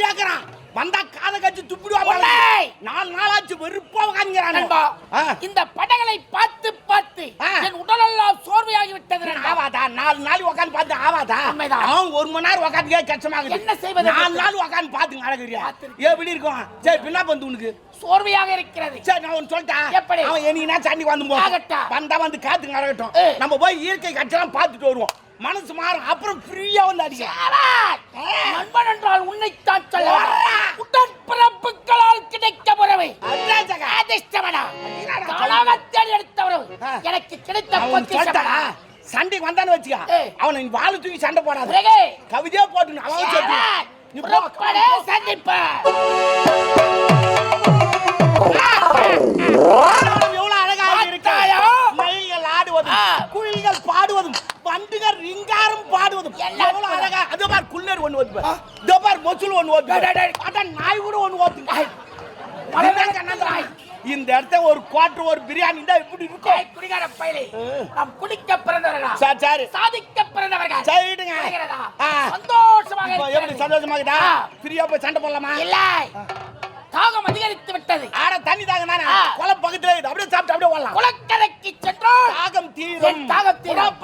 மாதிரியாக்குறான் வந்தா காதை கட்டி துப்பிடுவான் உன்னை! நாலு நாளாச்சு வெறுப்பா உட்காந்துக்கிறான் இந்த படங்களை பார்த்து பார்த்து. என் உடலெல்லாம் சோர்வையாகி விட்டது. ஆவாதா நாலு நாள் உட்காந்து பார்த்து ஆவாதா. அவன் ஒரு மணி நேரம் உட்காந்துக்கே கஷ்டமாகுது என்ன செய்வது? நாலு நாள் உட்காந்து பார்த்து நடக்குறியா பார்த்திருக்கேன். எப்படி இருக்கும் சரி பின்னா வந்து உனக்கு சோர்வையாக இருக்கிறது சரி நான் ஒன்று சொல்லிட்டேன் எப்படி? அவன் என்னைக்குனா சண்டி வந்து போ ஆகட்டும். வந்தா வந்து காத்து நடக்கட்டும் ஏ. நம்ம போய் இயற்கை காட்சியெல்லாம் பார்த்துட்டு வருவோம் மனசு மாறும். அப்புறம் ஃப்ரீயா வந்து அடிக்கலாம். நண்பன் என்றால் உன்னைத்தான் சொல்ல வரா. உடன்பிறப்புகளால் கிடைக்க உறவு. அதிர்ஷ்டமடா தேடி எடுத்த உறவு. எனக்கு கிடைத்த சண்டைக்கு வந்தான்னு வச்சுக்க. அவனை வாழ தூக்கி சண்டை போடாத. கவிதையா போட்டு அவன் சொல்லி நாய் கூட மலையாள கண்ணந்தாய். இந்த இடத்த ஒரு குவார்டர் ஒரு பிரியாணி தான் இப்படி இருக்கும் குடிகார பயலே நாம் குடிக்க பிறந்தவர்களா சரி சரி சாதிக்க பிறந்தவர்கள் சரிடுங்க. சந்தோஷமாக எப்படி. சந்தோஷமாகுதா. ஃப்ரீயா போய் சண்டை போடலாமா இல்லை தாகம் அதிகரித்து விட்டது ஆட தண்ணி தாங்க தானே. குளம் பக்கத்துல இருக்குது. அப்படியே சாப்பிட்டு அப்படியே ஓடலாம் குளக்கரைக்கு சென்றோம் தாகம் தீரும் தாகம் தீரும்.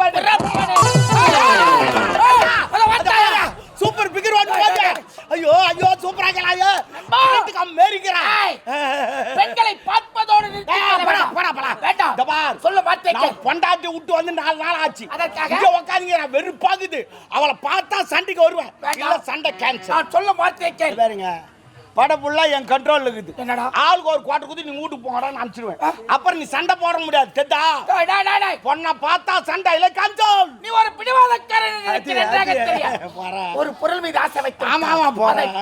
சூப்பர் பிகர் போது ஐயோ ஐயோ சூப்பரா ஐயோ. அமெரிக்கிறான் ஏய், பெண்களை பார்ப்பதோடு வேண்டாம். சொல்ல வார்த்தை நான் பொண்டாட்டி விட்டு வந்து நாலு நாள் ஆச்சு. அதற்காக? உட்காந்துங்க வெறுப்பாகுது. அவளை பார்த்தா சண்டைக்கு வருவேன். இல்ல சண்டை கேன்சல் நான் சொல்ல வார்த்தை கேள். பாருங்க. படம் ஃபுல்லா என் கண்ட்ரோல்ல இருக்குது என்னடா? ஆளுக்கு ஒரு கோட்டை குத்தி நீ வீட்டுக்கு போங்கடான்னு அனுப்பிச்சிடுவேன் அப்புறம் நீ சண்டை போட முடியாது தெத்தா. பொண்ணை பார்த்தா சண்டை இல்ல கஞ்சோல் நீ ஒரு பிடிவாதக்காரன். ஒரு பொருள் மீது ஆசை வைத்து ஆமா, ஆமா, போறேன்.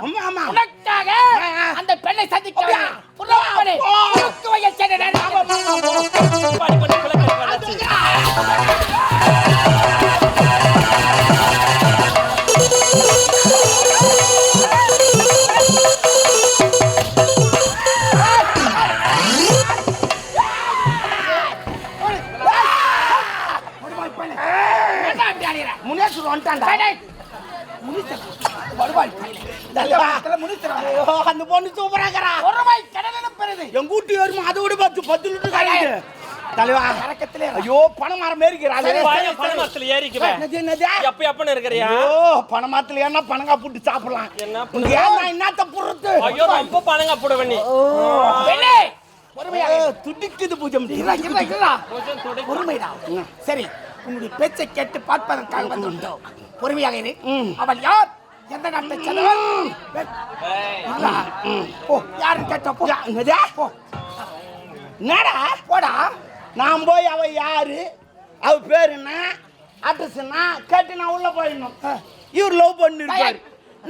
ஆமா, ஆமா. உனக்காக. அந்த பெண்ணை சந்திக்க பொண்ணு சூப்பரா இருக்கிறா. ஒருமை கடலிலும் பெரிது. எங்க வீட்டு வருமா? அதை விட பத்து பத்து லிட்டர் கழிக்குது தலைவா. கரக்கத்திலே. ஐயோ பணம் மரம் பணமரத்துல ஏறிக்குவேன் என்னது என்னது? எப்ப எப்பன்னு இருக்கிறியா? ஐயோ பணமாத்துல என்ன பணங்கா புட்டு சாப்பிடலாம். என்ன ஏன்னா என்னத்த புறத்து ஐயோ ரொம்ப பணங்க போட பண்ணி பெண்ணே, பொறுமையாக இரு. துடிக்குது பூஜம். பொறுமைடா சரி உன்னுடைய பேச்சை கேட்டு பார்ப்பதற்காக வந்துவிட்டோம் பொறுமையாக இரு. அவள் யார்? எந்த நாட்டை இருடா. போ யாருன்னு கேட்டா போ? போ. என்னடா? போடா. நான் போய் அவ யாரு? அவ பேர் என்ன? அட்ரஸ் என்ன? கேட்டு நான் உள்ள போயிடணும். இவர் லவ் பண்ணி இருக்காரு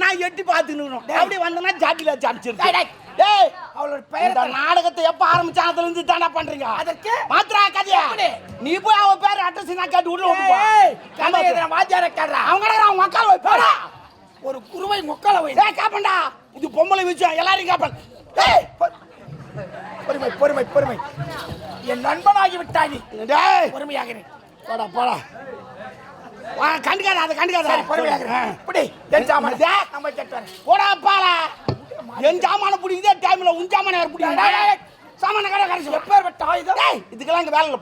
நான் எட்டி பார்த்துக்கணும். அப்படி வந்தனா ஜாட்டில டேய், சாப்பிச்சிருக்கு டேய். அவளோட பெயர் நாடகத்தை எப்ப ஆரம்பிச்சா அதுல இருந்து தானே பண்றீங்க? அதற்கு? மாத்திரா கதையா? நீ போய் அவ பேர் அட்ரஸ் நான் கேட்டு உள்ள போ. கதை வாத்தியார கேடுறா? அவங்க அவங்க உக்கால போய் போடா. ஒரு குருவை முக்கால வை. டேய் காப்பண்டா. இது பொம்பளை விஷயம். எல்லாரையும் காப்பன். டேய் பொறுமை பொறுமை பொறுமை. என் நண்பனாகி விட்டாய் நீ. டேய். பொறுமையாக இரு போடா. போடா வா கண்டுக்காத அதை கண்டுக்காத. பொறுமையாக இப்படி என் சாமான். டேய். நம்ம வரேன் போடா பாலா என் ஜாமான பிடிக்குதே டைம்ல உன் ஜாமான யார் பிடிக்குது. சாமான கடை கடைசி எப்பேற்பட்ட ஆயுதம் டேய் இதுக்கெல்லாம் இங்க வேலை இல்லை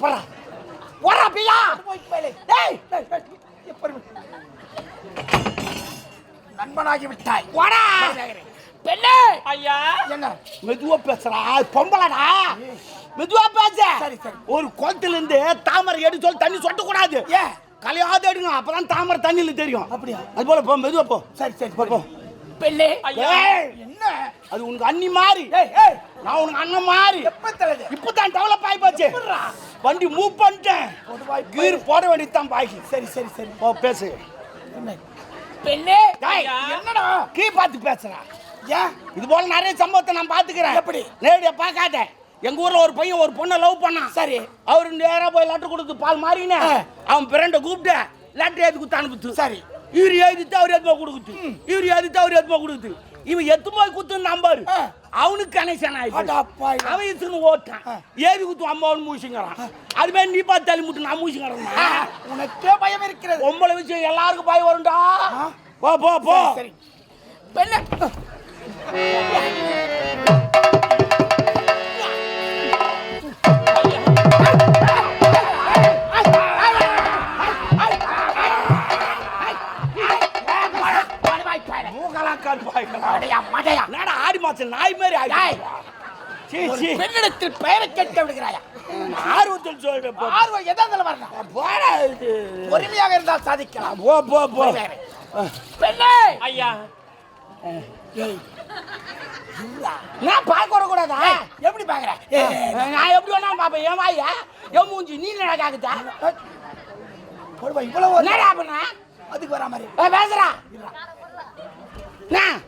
போடா பியா போய். போயிலே. டேய் எப்படி? நண்பனாகி விட்டாய் போடா பெண்ணே! ஐயா! என்ன? மெதுவா பேசுறா. பொம்பளடா! மெதுவா பேச. சரி, சரி. ஒரு குளத்துல இருந்து தாமரை எடுத்து சொல்லி தண்ணி சொட்ட கூடாது ஏன்? கலையாத எடுங்க அப்பதான் தாமரை தண்ணியில தெரியும். அப்படியா? அது போல போ மெதுவா போ. சரி சரி போ. போ பெண்ணே. ஐயா! என்ன? அது உனக்கு அண்ணி மாதிரி ஏய் ஏய்! நான் உனக்கு அண்ணன் மாதிரி எப்ப தரது இப்பதான் டெவலப் ஆகி போச்சு வண்டி மூவ் பண்ணிட்டேன். கீர் போட. வேண்டியதுதான் பாக்கி. சரி சரி சரி. ஓ பேசு. பெண்ணே. என்னடா? கீ பார்த்து பேசுறா. ஏன் இது போல நிறைய சம்பவத்தை நான் பாத்துக்கிறேன் எப்படி? நேரடியா பார்க்காத. எங்க ஊர்ல ஒரு பையன் ஒரு பொண்ணை லவ் பண்ணான். சரி. அவரு நேரா போய் லெட்டர் கொடுத்து பால் மாறினே. அவன் பிறண்ட கூப்பிட்டு லெட்டர் எழுதி கொடுத்து அனுப்புத்து. சரி. இவரு எழுதிட்டு அவர் எதுமா கொடுக்குது இவரு எழுதிட்டு அவர் எதுமா கொடுக்குது இவன் எத்து போய் குத்து நம்பாரு. அவனுக்கு கனெக்ஷன் ஆயிடுச்சு. அவன் இத்துன்னு ஓட்டான். ஏவி குத்து அம்மாவும் மூசிங்கிறான். அது மாதிரி நீ பார்த்து தள்ளி முட்டு நான் மூசிங்கிறேன். உனக்கே பயம் இருக்கிறது. பொம்பளை விஷயம் எல்லாருக்கும் பயம் வரும்டா. போ போ போ. சரி, பெண்ணிடத்தில் பெயரை கேட்க விடுகிறாயா? ஆர்வத்தில் சொல்றேன். ஆர்வம் எதாவது வரணும்? போடா. பொறுமையாக இருந்தால் சாதிக்கலாம். போ போ போ. பெண்ணே! ஐயா. நான் பார்க்க வரக்கூடாதா? எப்படி பாக்குற நான் எப்படி வேணா பாப்பேன் ஏன் வாயா? என் மூஞ்சி நீ என்ன காக்குதா பொறுமை இவ்வளவு ஒரு- என்னடா பண்ண அதுக்கு வரா மாதிரி. ஏய், பேசுறா நான்.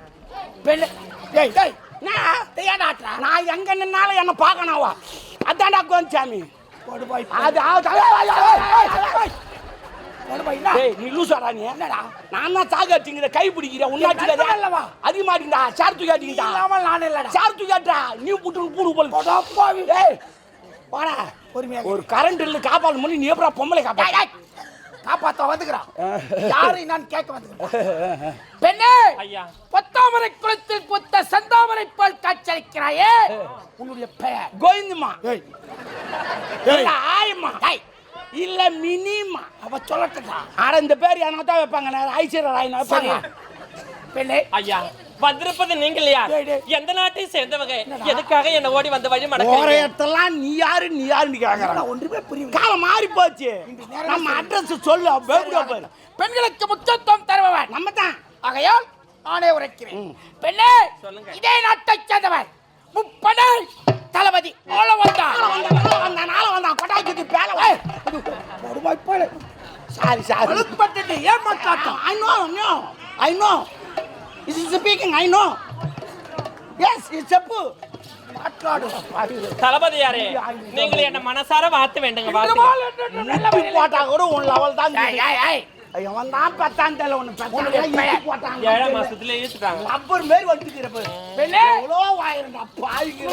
பெண்ணு. டேய் டேய் ஆட்டுறா நான் எங்க நின்னாலும் என்ன பார்க்கணாவா அதான்டா கோன்சாமி கொடுபாய் அது அது- நீ லூசாடா நீ? என்னடா? நான் தான் சாக அடிச்சுங்கிற கை பிடிக்கிற உன்னாச்சு நண்பன் அல்லவா? அதிகமாட்டிங்கடா சார் தூக்கி அடிக்கிட்டா. இல்லாமல் நான் இல்லடா. சார் தூக்கி அடிடா நீ புட்டு பூடு போல். வாடா. பொறுமையாக ஒரு கரண்ட் இல்ல காப்பாத்து பண்ணி நீ எப்படா பொம்பளை டேய், காப்பாத்த வந்துக்கிறான். யாரை நான் கேட்க வந்துக்கிறேன். பெண்ணே ஐயா. பத்தாமரை குளத்தில் புத்த செந்தாமரை போல் காட்சியளிக்கிறாயே. உன்னுடைய பெயர். இல்ல ஆயம்மா. டேய். இல்ல மினிமா அவ சொல்லட்டுடா ஆனா இந்த பேர் எனக்கு தான் வைப்பாங்க. நான் ஐஸ்வர்யா ராய் பெண்ணே. ஐயா. வந்திருப்பது நீங்கள் யார். எந்த நாட்டை சேர்ந்தவங்க. எதுக்காக என்ன ஓடி வந்த வழி ஓரையத்தெல்லாம் நீ யாரு நீ யாருன்னு கேக்குறான். நான் ஒன்றுமே புரியவில்லை காலம் மாறி போச்சு. நம்ம அட்ரஸ் சொல்லு பாரு பெண்களுக்கு முக்கியத்துவம் தருபவன். நம்ம தான் ஆகையால் நானே உரைக்கிறேன். பெண்ணே சொல்லுங்க. இதே நாட்டைச் சேர்ந்தவன். முப்படை தளபதி ஆள வந்தான் வந்தான் நாள வந்தான் கொட்டாய்க்கு பேல வருவாய் போல sorry sorry. ஏமாற்றாட்டம் I know no I know is is speaking I know yes it's செப்பு மாற்றாடு தளபதியாரே நீங்கள் என்ன மனசார வாழ்த்து வேண்டுங்க வாழ்த்து போட்டா கூட உன் லெவல் தான் ஏய், ஏய், ஏய். அவன் தான் பத்தாம் தேல. போட்டாங்க. ஏழாம் மாசத்துல இழுத்துட்டாங்க. ரப்பர் மாரி வந்துக்கிற பாரு பெண்ணே. எவ்வளோ பாய்க்கு